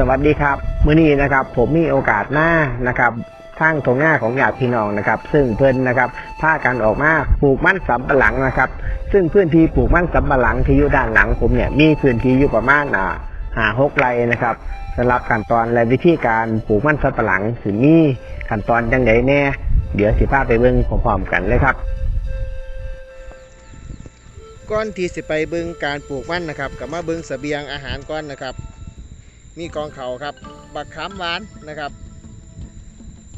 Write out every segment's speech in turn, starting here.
สวัสดีครับ มื้อนี้นะครับ ผมมีโอกาสหน้านะครับทางตรงหน้าของญาติพี่น้องนะครับ ซึ่งเพิ่อนนะครับพากันออกมาปลูกมันสำปะหลังนะครับ ซึ่งพื้นที่ปลูกมันสำปะหลังที่อยู่ด้านหลังผมเนี่ยมีพื้นที่อยู่ประมาณอ่าหาหกไร่นะครับสำหรับขั้นตอนและวิธีการปลูกมันสำปะหลังสิมีขั้นตอนจังไดแน่ เดี๋ยวสิพาไปเบิ่งพร้อมๆกันเลยครับก่อนที่สิไปเบิงการปลูกมันนะครับกับมาเบิงเสบียงอาหารก่อนนะครับ มีกองเขาครับ บักขามหวานนะครับ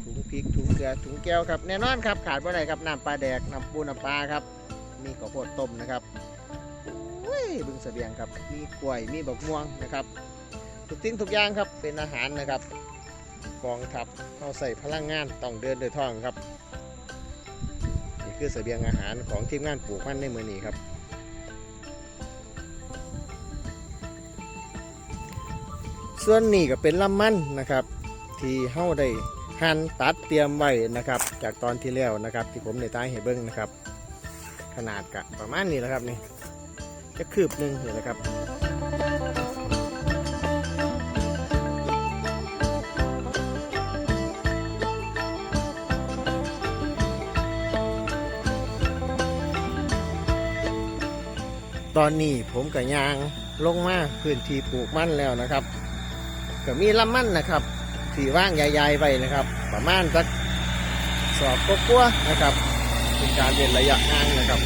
ถุงพริกถุงเกลือถุงแก้วครับแน่นอนครับขาดไม่ได้ครับน้ำปลาแดกน้ำปูน้ำปลาครับ มีข้าวโพดต้มนะครับอุ้ยบิงเสบียงครับ มีกล้วยมีบักม่วงนะครับ ทุกสิ่งทุกอย่างครับเป็นอาหารนะครับกองทัพเอาใส่พลังงานต้องเดินโดยท้องครับนี่คือเสบียงอาหารของทีมงานปลูกมันในมือนี้ครับ ส่วนนี้ก็เป็นลำมันนะครับ ที่เฮาได้หั่นตัดเตรียมไว้นะครับ จากตอนที่แล้วนะครับ ที่ผมในใต้ให้เบิ้งนะครับ ขนาดกะประมาณนี้แหละครับนี่จะคืบหนึ่งนี่แหละครับตอนนี้ผมกับยางลงมาพื้นที่ปลูกมันแล้วนะครับ ก็มีลำมันนะครับที่ว่างใหญ่ๆไว้นะครับ ประมาณสักสอบกลัวๆนะครับ เป็นการเว้นระยะห่างนะครับ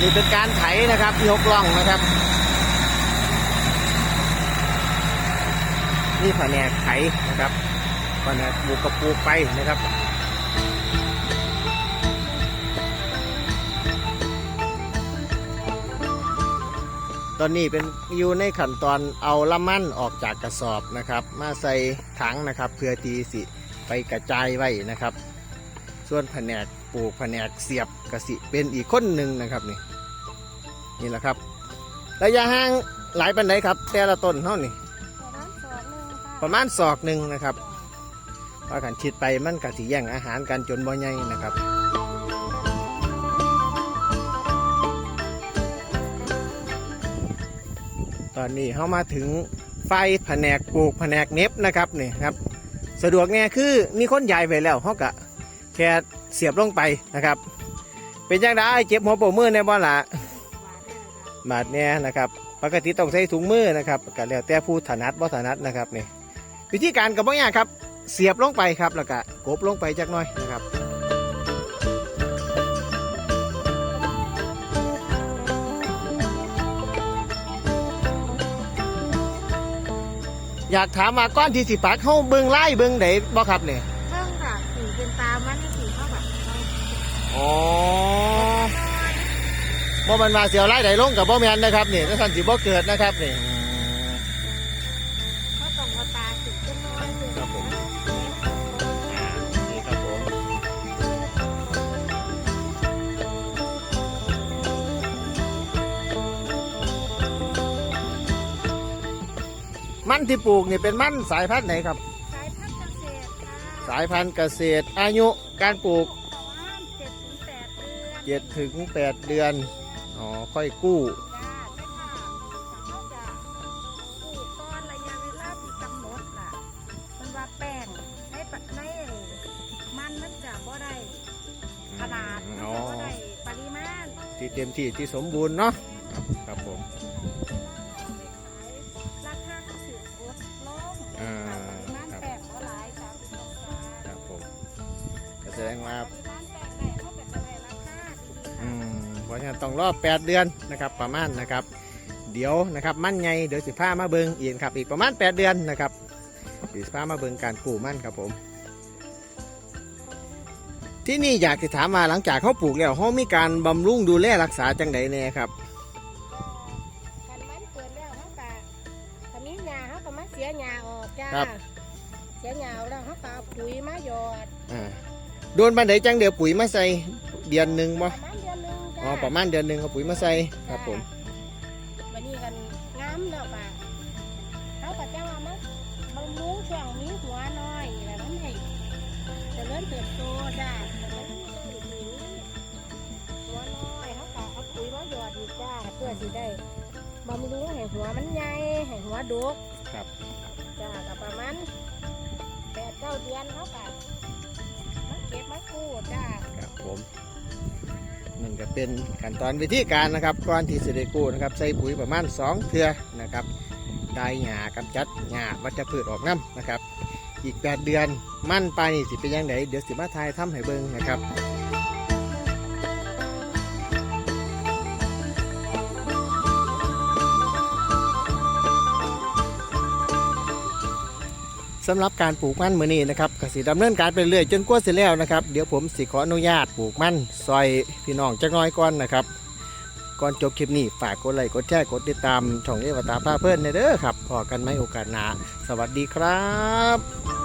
นี่เป็นการไถนะครับยกล่องนะครับนี่แผนกไถนะครับแผนกปลูกกระปูไปนะครับ ตอนนี้เป็นอยู่ในขั้นตอนเอาละมันออกจากกระสอบนะครับ มาใส่ถังนะครับเพื่อที่สิไปกระจายไว้นะครับ ส่วนแผนกปลูกแผนกเสียบกสิเป็นอีกคนหนึ่งนะครับนี่นี่แหละครับ ระยะห่างหลายปันไดครับ แต่ละต้นเท่านี่ประมาณสองหนึ่งค่ะประมาณศอกหนึ่งนะครับว่ากันชิดไปมันกะสิแย่งอาหารกันจนบ่ใหญ่นะครับ อนนี้เข้ามาถึงไฟแผนกปลูกแผนกเน็บนะครับนี่ครับ สะดวกแน่คือมีคนใหญ่ไปแล้วเขากะแค่เสียบลงไปนะครับ เป็นยังไงเจ็บหัวโปมือในบ่ละบาดเนี่ยนะครับ ปกติต้องใส่ถุงมือนะครับก็แล้วแต่ผู้ถนัดบ่ถนัดนะครับนี่วิธีการกับบ่ยากครับ เสียบลงไปครับแล้วก็กบลงไปจักหน่อยนะครับ อยากถามมาก้อนที่สิปักเข้าเบิ้งไล่เบิ้งไหนบ่ครับเนี่ยเรื่องค่ะสีเป็นตามันนี่สีเขาแบบเอาอ๋อบ่มันมาเสียวไล่ไหนลงกับบ่แมนนะครับนี่ถ้าท่านสิบ่เกิดนะครับนี่ มันที่ปลูกนี่เป็นมันสายพันธุ์ไหนครับ สายพันธุ์เกษตรค่ะสายพันธุ์เกษตร อายุการปลูกประมาณเจ็ดถึงแปดเดือน7ถึง8เดือนอ๋อค่อยกู้ จ้าแต่ค่ะเขาจะปลูกตอนระยะเวลาที่กำหนดล่ะมันว่าแป้งในปะในมันมันจะบ่ได้ขนาดมันอ๋อจะบ่ได้ปริมาณ ที่เต็มที่ที่สมบูรณ์เนาะครับผม ก็แสดงว่าปริมาณแป้งได้เขาก็จะได้ราคาดีๆอืค่ะมเพราะฉะนั้นต้องรอ8เดือนนะครับประมาณนะครับ เดี๋ยวนะครับมั่นไงเดี๋ยวสิพามาเบิงอีกครับอีกประมาณ 8 เดือนนะครับสิพามาเบิงการกู้มั่นครับผม ที่นี่อยากจะถามมาหลังจากเขาปลูกแล้วเขามีการบำรุงดูแลรักษาจังใดแน่ครับคันมันเกิดแล้วเขาก็ถ้ามีหญ้าเขาก็มาเสียหญ้าออกจ้าครับเสียหญ้าออกแล้วเขาก็เอาปุ๋ยมาหยอดอ่า โดนบันไดจังเดี๋ยวปุ๋ยมาใส่เดือนหนึ่งปบ่ระมาณเดือนหนึงจ้าอ๋อประมาณเดือนหนึ่งเอาปุ๋ยมาใส่ครับผมวันนี้กันงามแล้วป่ะเขาก็จะว่ามันบำรุงช่วงมีหัวน้อยแล้วมันให้เจริญเติบโตจ้าแต่มันมีต้นหินหัวน้ปุ๋ยมาหยอดอีกจ้าเพื่อสิได้บำรุงให้หัวมันใหญ่ให้หัวดกครับ จ้ากับประมาณแปดเก้าเดือนเขากัมัน เก็บมะกรูดจ้าครับผมนั่นก็เป็นขั้นตอนวิธีการนะครับก่อนที่สิได้กู้นะครับใส่ปุ๋ยประมาณ 2 เทื่อนะครับได้หญ้ากำจัดหญ้าวัชพืชออกน้ำนะครับ อีก 8 เดือนมั่นไปนี่สิเป็นยังไงเดี๋ยวสิมาทายทำให้เบิ่งนะครับ สำหรับการปลูกมันมือนี้นะครับกสิดำเนินการไปเรื่อยจนกว่าเสร็จแล้วนะครับเดี๋ยวผมสิขออนุญาตปลูกมันซอยพี่น้องจักน้อยก่อนนะครับก่อนจบคลิปนี้ฝากกดไลค์กดแชร์กดติดตามช่องเอวตาพาเพื่อนเด้อครับพอกันไหมโอกาสหน้าสวัสดีครับ